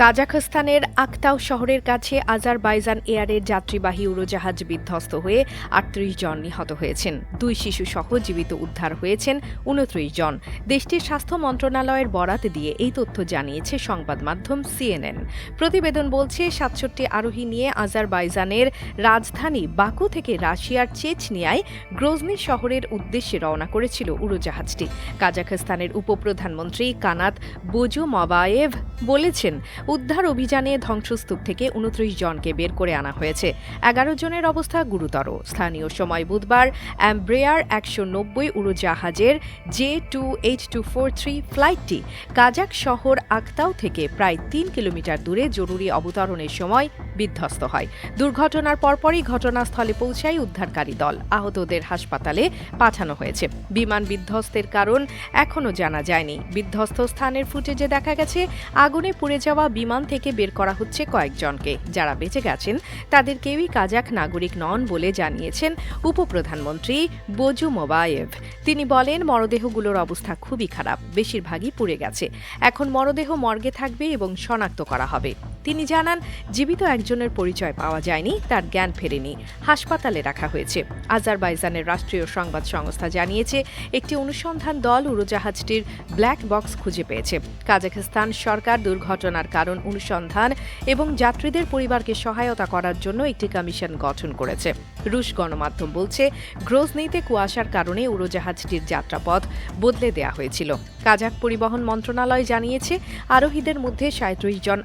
কাজাখস্তানের আক্তাউ শহরের কাছে আজারবাইজান এয়ারের যাত্রীবাহী উড়োজাহাজ বিধ্বস্ত হয়ে আটত্রিশ জন নিহত হয়েছেন। দুই শিশু সহ জীবিত উদ্ধার হয়েছেন উনত্রিশ জন। দেশটির স্বাস্থ্য মন্ত্রণালয়ের বরাত দিয়ে এই তথ্য জানিয়েছে সংবাদ মাধ্যম সিএনএন। প্রতিবেদন বলছে, সাতষট্টি আরোহী নিয়ে আজারবাইজানের রাজধানী বাকু থেকে রাশিয়ার চেচনিয়ায় গ্রোজনি শহরের উদ্দেশ্যে রওনা করেছিল উড়োজাহাজটি। কাজাখস্তানের উপপ্রধানমন্ত্রী কানাত বোজু মবায়েভ বলেছেন উদ্ধার অভিযানে ধ্বংসস্তূপ থেকে উনত্রিশ জনকে বের করে আনা হয়েছে। এগারো জনের অবস্থা গুরুতর। স্থানীয় সময় বুধবার অ্যাম্ব্রেয়ার একশো নব্বই উড়োজাহাজের J two H two four three ফ্লাইটটি কাজাক শহর আক্তাও থেকে প্রায় তিন কিলোমিটার দূরে জরুরি অবতরণের সময় বিধ্বস্ত হয়। দুর্ঘটনার পরপরই ঘটনাস্থলে পৌঁছায় উদ্ধারকারী দল। আহতদের হাসপাতালে পাঠানো হয়েছে। বিমান বিধ্বস্তের কারণ এখনও জানা যায়নি। বিধ্বস্ত স্থানের ফুটেজে দেখা গেছে, আগুনে পুড়ে যাওয়া বিমান থেকে বের করা হচ্ছে কয়েকজনকে। যারা বেঁচে গেছেন, তাদের কেউই কাজাক নাগরিক নন বলে জানিয়েছেন উপপ্রধানমন্ত্রী বোজু মোবায়েভ। তিনি বলেন, মরদেহগুলোর অবস্থা খুবই খারাপ। বেশিরভাগই পুড়ে গেছে। এখন মরদেহ মর্গে থাকবে এবং শনাক্ত করা হবে। তিনি জানান, জীবিত একজনের পরিচয় পাওয়া যায়নি, তার জ্ঞান ফেরেনি, হাসপাতালে রাখা হয়েছে। আজারবাইজানের রাষ্ট্রীয় সংবাদ সংস্থা জানিয়েছে, একটি অনুসন্ধান দল উড়োজাহাজটির ব্ল্যাক বক্স খুঁজে পেয়েছে। কাজাখস্তান সরকার দুর্ঘটনার কারণ অনুসন্ধান এবং যাত্রীদের পরিবারকে সহায়তা করার জন্য একটি কমিশন গঠন করেছে। রুশ গণমাধ্যম বলছে, গ্রোজনিতে কুয়াশার কারণে উড়োজাহাজটির যাত্রাপথ বদলে দেওয়া হয়েছিল। কাজাক পরিবহন মন্ত্রণালয় জানিয়েছে, আরোহীদের মধ্যে সাঁত্রিশ জন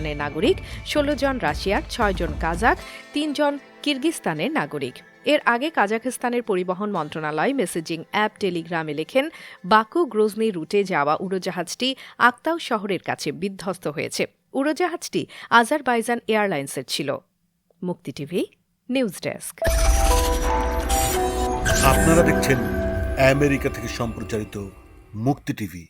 আজারবাইজানের নাগরিক, ষোলো জন রাশিয়ার, ছয় জন কাজাক তিনজন কিরগিস্তানের নাগরিক। এর আগে কাজাখস্তানের পরিবহন মন্ত্রণালয় মেসেজিং অ্যাপ টেলিগ্রামে লেখেন, বাকু গ্রোজনি রুটে যাওয়া উড়োজাহাজটি আক্তাউ শহরের কাছে বিধ্বস্ত হয়েছে। উড়োজাহাজটি আজারবাইজান এয়ারলাইন্সের ছিল। মুক্তি টিভি, নিউজ ডেস্ক। আপনারা দেখছেন আমেরিকা থেকে সম্প্রচারিত মুক্তি টিভি।